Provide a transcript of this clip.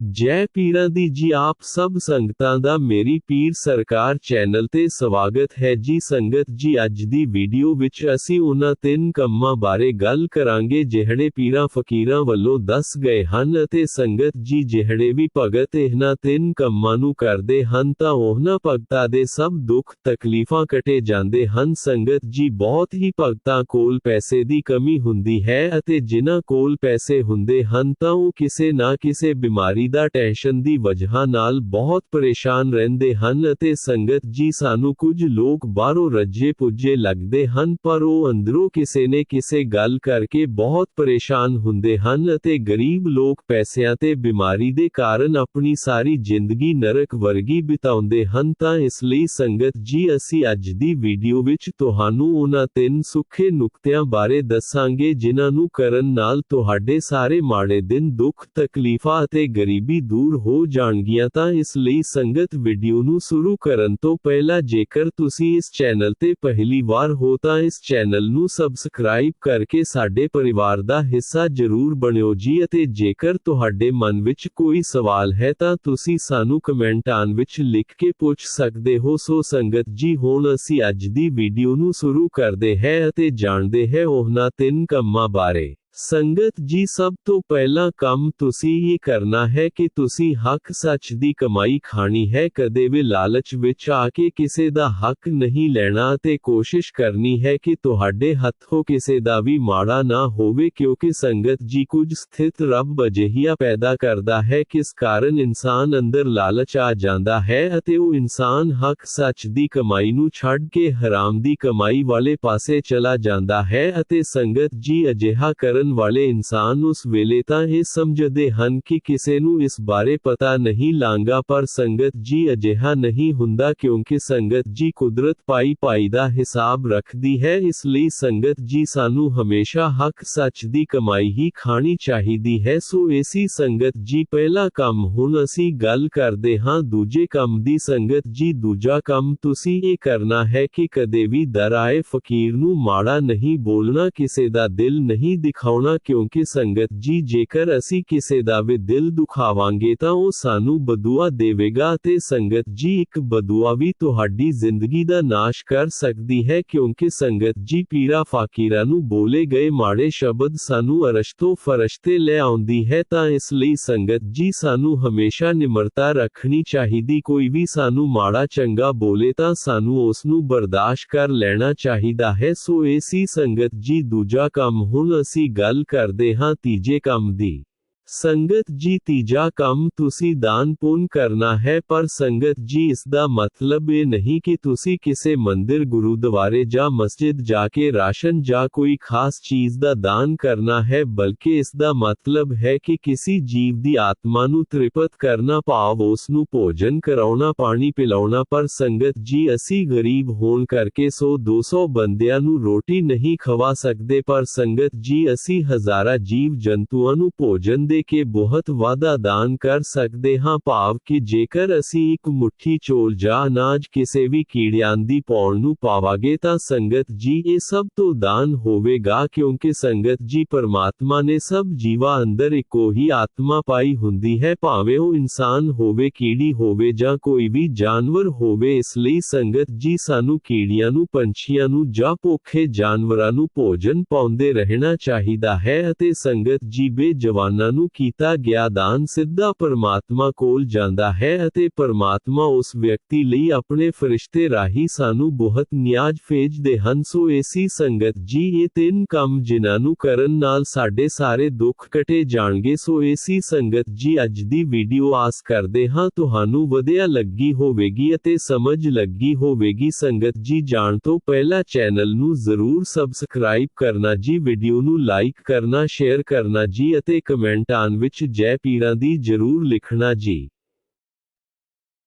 ਜੈ ਪੀਰਾਂ ਦੀ ਜੀ ਆਪ ਸਭ ਸੰਗਤਾਂ ਦਾ ਮੇਰੀ ਪੀਰ ਸਰਕਾਰ ਚੈਨਲ ਤੇ ਸਵਾਗਤ ਹੈ ਜੀ ਸੰਗਤ ਜੀ ਅੱਜ ਦੀ ਵੀਡੀਓ ਵਿੱਚ ਅਸੀਂ ਉਹਨਾਂ ਤਿੰਨ ਕੰਮਾਂ ਬਾਰੇ ਗੱਲ ਕਰਾਂਗੇ ਜਿਹੜੇ ਪੀਰਾਂ ਫਕੀਰਾਂ ਵੱਲੋਂ ਦੱਸ ਗਏ ਹਨ ਅਤੇ ਸੰਗਤ ਜੀ ਜਿਹੜੇ ਵੀ ਭਗਤ ਇਹਨਾਂ ਤਿੰਨ ਕੰਮਾਂ ਨੂੰ ਕਰਦੇ ਹਨ ਤਾਂ ਉਹਨਾਂ ਭਗਤਾਂ ਦੇ ਸਭ ਦੁੱਖ ਤਕਲੀਫਾਂ ਕਟੇ ਜਾਂਦੇ ਹਨ ਸੰਗਤ ਜੀ ਬਹੁਤ ਹੀ ਭਗਤਾਂ ਕੋਲ ਪੈਸੇ ਦੀ ਕਮੀ ਹੁੰਦੀ ਹੈ ਅਤੇ ਜਿਨ੍ਹਾਂ ਕੋਲ ਪੈਸੇ ਹੁੰਦੇ ਹਨ ਤਾਂ ਉਹ ਕਿਸੇ ਨਾ ਕਿਸੇ ਬਿਮਾਰੀ ਦਾ ਟੈਨਸ਼ਨ ਦੀ ਵਜ੍ਹਾ ਨਾਲ ਬਹੁਤ ਪਰੇਸ਼ਾਨ ਰਹਿੰਦੇ ਹਨ ਅਤੇ ਸੰਗਤ ਜੀ ਸਾਨੂੰ ਕੁਝ ਲੋਕ ਬਾਹਰੋਂ ਰੱਜੇ ਪੁੱਜੇ ਲੱਗਦੇ ਹਨ ਪਰ ਉਹ ਅੰਦਰੋਂ ਕਿਸੇ ਨੇ ਕਿਸੇ ਗੱਲ ਕਰਕੇ ਬਹੁਤ ਪਰੇਸ਼ਾਨ ਹੁੰਦੇ ਹਨ ਅਤੇ ਗਰੀਬ ਲੋਕ ਪੈਸਿਆਂ ਤੇ ਬਿਮਾਰੀ ਦੇ ਕਾਰਨ ਆਪਣੀ ਸਾਰੀ ਜ਼ਿੰਦਗੀ ਨਰਕ ਵਰਗੀ ਬਿਤਾਉਂਦੇ ਹਨ ਤਾਂ ਇਸ ਲਈ ਸੰਗਤ ਜੀ ਅਸੀਂ ਅੱਜ ਦੀ ਵੀਡੀਓ ਵਿੱਚ ਤੁਹਾਨੂੰ ਉਹਨਾਂ ਤਿੰਨ ਸੁੱਖੇ ਨੁਕਤਿਆਂ ਬਾਰੇ ਦੱਸਾਂਗੇ ਜਿਨ੍ਹਾਂ ਨੂੰ ਕਰਨ ਨਾਲ ਤੁਹਾਡੇ ਸਾਰੇ ਮਾੜੇ ਦਿਨ ਦੁੱਖ ਤਕਲੀਫਾਂ ਅਤੇ ਗਰੀਬੀ ਦੂਰ ਹੋ ਜਾਣਗੀਆਂ ਤਾਂ ਇਸ ਲਈ ਸੰਗਤ ਵੀਡੀਓ ਨੂੰ ਸ਼ੁਰੂ ਕਰਨ ਤੋਂ ਪਹਿਲਾਂ ਜੇਕਰ ਤੁਸੀਂ ਇਸ ਚੈਨਲ ਤੇ ਪਹਿਲੀ ਵਾਰ ਹੋ ਤਾਂ ਇਸ ਚੈਨਲ ਨੂੰ ਸਬਸਕ੍ਰਾਈਬ ਕਰਕੇ ਸਾਡੇ ਪਰਿਵਾਰ ਦਾ ਹਿੱਸਾ ਜ਼ਰੂਰ ਬਣਿਓ ਜੀ ਅਤੇ ਜੇਕਰ ਤੁਹਾਡੇ ਮਨ ਵਿੱਚ ਕੋਈ ਸਵਾਲ ਹੈ ਤਾਂ ਤੁਸੀਂ ਸਾਨੂੰ ਕਮੈਂਟਾਂ ਵਿੱਚ ਲਿਖ ਕੇ ਪੁੱਛ ਸਕਦੇ ਹੋ ਸੋ ਸੰਗਤ ਜੀ ਹੁਣ ਅਸੀਂ ਅੱਜ ਦੀ ਵੀਡੀਓ ਨੂੰ ਸ਼ੁਰੂ ਕਰਦੇ ਹੈ ਅਤੇ ਜਾਣਦੇ ਹੈ ਉਹਨਾਂ ਤਿੰਨ ਕੰਮਾਂ ਬਾਰੇ ਸੰਗਤ ਜੀ ਸਭ ਤੋਂ ਪਹਿਲਾ ਕੰਮ ਤੁਸੀਂ ਇਹ ਕਰਨਾ ਹੈ ਕਿ ਤੁਸੀਂ ਹੱਕ ਸੱਚ ਦੀ ਕਮਾਈ ਖਾਣੀ ਹੈ ਕਦੇ ਵੀ ਲਾਲਚ ਵਿੱਚ ਆ ਕੇ ਕਿਸੇ ਦਾ ਹੱਕ ਨਹੀਂ ਲੈਣਾ ਅਤੇ ਕੋਸ਼ਿਸ਼ ਕਰਨੀ ਹੈ ਕਿ ਤੁਹਾਡੇ ਹੱਥੋਂ ਕਿਸੇ ਦਾ ਵੀ ਮਾੜਾ ਨਾ ਹੋਵੇ ਕਿਉਂਕਿ ਸੰਗਤ ਜੀ ਕੁਝ ਸਥਿਤ ਰੱਬ ਅਜਿਹੀਆ ਪੈਦਾ ਕਰਦਾ ਹੈ ਕਿਸ ਕਾਰਨ ਇਨਸਾਨ ਅੰਦਰ ਲਾਲਚ ਆ ਜਾਂਦਾ ਹੈ ਅਤੇ ਉਹ ਇਨਸਾਨ ਹੱਕ ਸੱਚ ਦੀ ਕਮਾਈ ਨੂੰ ਛੱਡ ਕੇ ਹਰਾਮ ਦੀ ਕਮਾਈ ਵਾਲੇ ਪਾਸੇ ਚਲਾ ਜਾਂਦਾ ਹੈ ਅਤੇ ਸੰਗਤ ਜੀ ਅਜਿਹਾ ਕਰਨ ਵਾਲੇ ਇਨਸਾਨ ਉਸ ਵੇਲੇ ਤਾਂ ਇਹ ਸਮਝਦੇ ਹਨ ਕਿ ਕਿਸੇ ਨੂੰ ਇਸ ਬਾਰੇ ਪਤਾ ਨਹੀਂ ਲਾਂਗਾ ਪਰ ਸੰਗਤ ਜੀ ਅਜਿਹਾ ਨਹੀਂ ਹੁੰਦਾ ਕਿਉਂਕਿ ਸੰਗਤ ਜੀ ਕੁਦਰਤ ਪਾਈ ਪਾਈ ਦਾ ਹਿਸਾਬ ਰੱਖਦੀ ਹੈ ਇਸ ਲਈ ਸੰਗਤ ਜੀ ਸਾਨੂੰ ਹਮੇਸ਼ਾ ਹੱਕ ਸੱਚ ਦੀ ਕਮਾਈ ਹੀ ਖਾਣੀ ਚਾਹੀਦੀ ਹੈ ਸੋ ਐਸੀ ਸੰਗਤ ਜੀ ਪਹਿਲਾ ਕੰਮ ਹੁਣ ਅਸੀਂ ਗੱਲ ਕਰਦੇ ਹਾਂ ਦੂਜੇ ਕੰਮ ਦੀ ਸੰਗਤ ਜੀ ਦੂਜਾ ਕੰਮ ਤੁਸੀਂ ਇਹ ਕਰਨਾ ਹੈ ਕਿ ਕਦੇ ਵੀ ਦਰ ਆਏ ਫਕੀਰ ਨੂੰ ਮਾੜਾ ਨਹੀਂ ਬੋਲਣਾ ਕਿਸੇ ਦਾ ਦਿਲ ਨਹੀਂ ਦਿਖਾਉਣਾ ਕਿਉਂਕਿ ਸੰਗਤ ਜੀ ਜੇਕਰ ਅਸੀਂ ਕਿਸੇ ਦਾ ਵੀ ਦਿਲ ਦੁਖਾਵਾਂਗੇ ਤਾਂ ਉਹ ਸਾਨੂੰ ਬਦੂਆ ਦੇਵੇਗਾ ਤੇ ਸੰਗਤ ਜੀ ਇੱਕ ਬਦੂਆ ਵੀ ਤੁਹਾਡੀ ਜ਼ਿੰਦਗੀ ਦਾ ਨਾਸ਼ ਕਰ ਸਕਦੀ ਹੈ ਕਿਉਂਕਿ ਸੰਗਤ ਜੀ ਪੀਰਾ ਫਕੀਰਾਂ ਨੂੰ ਬੋਲੇ ਗਏ ਮਾੜੇ ਸ਼ਬਦ ਸਾਨੂੰ ਅਰਸ਼ ਤੋਂ ਫਰਸ਼ਤੇ ਲੈ ਆਉਂਦੀ ਹੈ ਤਾਂ ਇਸ ਲਈ ਸੰਗਤ ਜੀ ਸਾਨੂੰ ਹਮੇਸ਼ਾ ਨਿਮਰਤਾ ਰੱਖਣੀ ਚਾਹੀਦੀ ਕੋਈ ਵੀ ਸਾਨੂੰ ਮਾੜਾ ਚੰਗਾ ਬੋਲੇ ਤਾਂ ਸਾਨੂੰ ਉਸ ਨੂੰ ਬਰਦਾਸ਼ਤ ਕਰ ਲੈਣਾ ਚਾਹੀਦਾ ਹੈ ਸੋ ਐਸੀ ਸੰਗਤ ਜੀ ਦੂਜਾ ਕੰਮ ਹੁਣ ਅਸੀਂ ਗੱਲ ਕਰਦੇ ਹਾਂ ਤੀਜੇ ਕੰਮ ਦੀ ਸੰਗਤ ਜੀ ਤੀਜਾ ਕੰਮ ਤੁਸੀਂ ਦਾਨ ਪੁੰਨ ਕਰਨਾ ਹੈ ਪਰ ਸੰਗਤ ਜੀ ਇਸ ਦਾ ਮਤਲਬ ਇਹ ਨਹੀਂ ਕਿ ਤੁਸੀਂ ਕਿਸੇ ਮੰਦਿਰ ਗੁਰੂਦੁਆਰੇ ਜਾਂ ਮਸਜਿਦ ਜਾ ਕੇ ਰਾਸ਼ਨ ਜਾਂ ਕੋਈ ਖਾਸ ਚੀਜ਼ ਦਾ ਦਾਨ ਕਰਨਾ ਹੈ ਬਲਕਿ ਇਸ ਦਾ ਮਤਲਬ ਹੈ ਕਿ ਕਿਸੇ ਜੀਵ ਦੀ ਆਤਮਾ ਨੂੰ ਤ੍ਰਿਪਤ ਕਰਨਾ ਭਾਵ ਉਸ ਨੂੰ ਭੋਜਨ ਕਰਾਉਣਾ ਪਾਣੀ ਪਿਲਾਉਣਾ ਪਰ ਸੰਗਤ ਜੀ ਅਸੀਂ ਗਰੀਬ ਹੋਣ ਕਰਕੇ 100 200 ਬੰਦਿਆਂ ਨੂੰ ਰੋਟੀ ਨਹੀਂ ਖਵਾ ਸਕਦੇ ਪਰ ਸੰਗਤ ਜੀ ਅਸੀਂ ਹਜ਼ਾਰਾਂ ਜੀਵ ਜੰਤੂਆਂ ਨੂੰ ਭੋਜਨ ਦੇ ਕੇ ਬਹੁਤ ਵਾਧਾ ਦਾਨ ਕਰ ਸਕਦੇ ਹਾਂ ਭਾਵ ਕਿ ਜੇਕਰ ਅਸੀਂ ਇੱਕ ਮੁਠੀ ਚੋਲ ਜਾਂ ਅਨਾਜ ਕਿਸੇ ਵੀ ਕੀੜਿਆਂ ਦੀ ਪੌਣ ਨੂੰ ਪਾਵਾਂਗੇ ਤਾਂ ਸੰਗਤ ਜੀ ਇਹ ਸਭ ਤੋਂ ਦਾਨ ਹੋਵੇਗਾ ਕਿਉਂਕਿ ਸੰਗਤ ਜੀ ਪਰਮਾਤਮਾ ਨੇ ਸਭ ਜੀਵਾਂ ਅੰਦਰ ਇੱਕੋ ਹੀ ਆਤਮਾ ਪਾਈ ਹੁੰਦੀ ਹੈ ਭਾਵੇਂ ਉਹ ਇਨਸਾਨ ਹੋਵੇ ਕੀੜੀ ਹੋਵੇ ਜਾਂ ਕੋਈ ਵੀ ਜਾਨਵਰ ਹੋਵੇ ਇਸ ਲਈ ਸੰਗਤ ਜੀ ਸਾਨੂੰ ਕੀੜੀਆਂ ਨੂੰ ਪੰਛੀਆਂ ਨੂੰ ਜਾਂ ਭੁੱਖੇ ਜਾਨਵਰਾਂ ਨੂੰ ਭੋਜਨ ਪਾਉਂਦੇ ਰਹਿਣਾ ਚਾਹੀਦਾ ਹੈ ਅਤੇ ਸੰਗਤ ਜੀ ਬੇਜਵਾਨਾਂ ਨੂੰ ਕੀਤਾ ਗਿਆ ਦਾਨ ਸਿੱਧਾ ਪਰਮਾਤਮਾ ਕੋਲ ਜਾਂਦਾ ਹੈ ਅਤੇ ਪਰਮਾਤਮਾ ਉਸ ਵਿਅਕਤੀ ਲਈ ਆਪਣੇ ਫਰਿਸ਼ਤੇ ਰਾਹੀਂ ਸਾਨੂੰ ਬਹੁਤ ਨਿਆਜ ਭੇਜਦੇ ਹਨ ਸੋ ਐਸੀ ਸੰਗਤ ਜੀ ਇਹ ਤਿੰਨ ਕੰਮ ਜਿਨ੍ਹਾਂ ਨੂੰ ਕਰਨ ਨਾਲ ਸਾਡੇ ਸਾਰੇ ਦੁੱਖ ਕਟੇ ਜਾਣਗੇ ਸੋ ਐਸੀ ਸੰਗਤ ਜੀ ਅੱਜ ਦੀ ਵੀਡੀਓ ਆਸ ਕਰਦੇ ਹਾਂ ਤੁਹਾਨੂੰ ਵਧੀਆ ਲੱਗੀ ਹੋਵੇਗੀ ਅਤੇ ਸਮਝ ਲੱਗੀ ਹੋਵੇਗੀ ਸੰਗਤ ਜੀ ਜਾਣ ਤੋਂ ਪਹਿਲਾਂ ਚੈਨਲ ਨੂੰ ਜ਼ਰੂਰ ਸਬਸਕ੍ਰਾਈਬ ਕਰਨਾ ਜੀ ਵੀਡੀਓ ਨੂੰ ਲਾਈਕ ਕਰਨਾ ਸ਼ੇਅਰ ਕਰਨਾ ਜੀ ਅਤੇ ਕਮੈਂਟਾਂ ਵਿੱਚ ਜੈ ਪੀਰਾਂ ਦੀ ਜਰੂਰ ਲਿਖਣਾ ਜੀ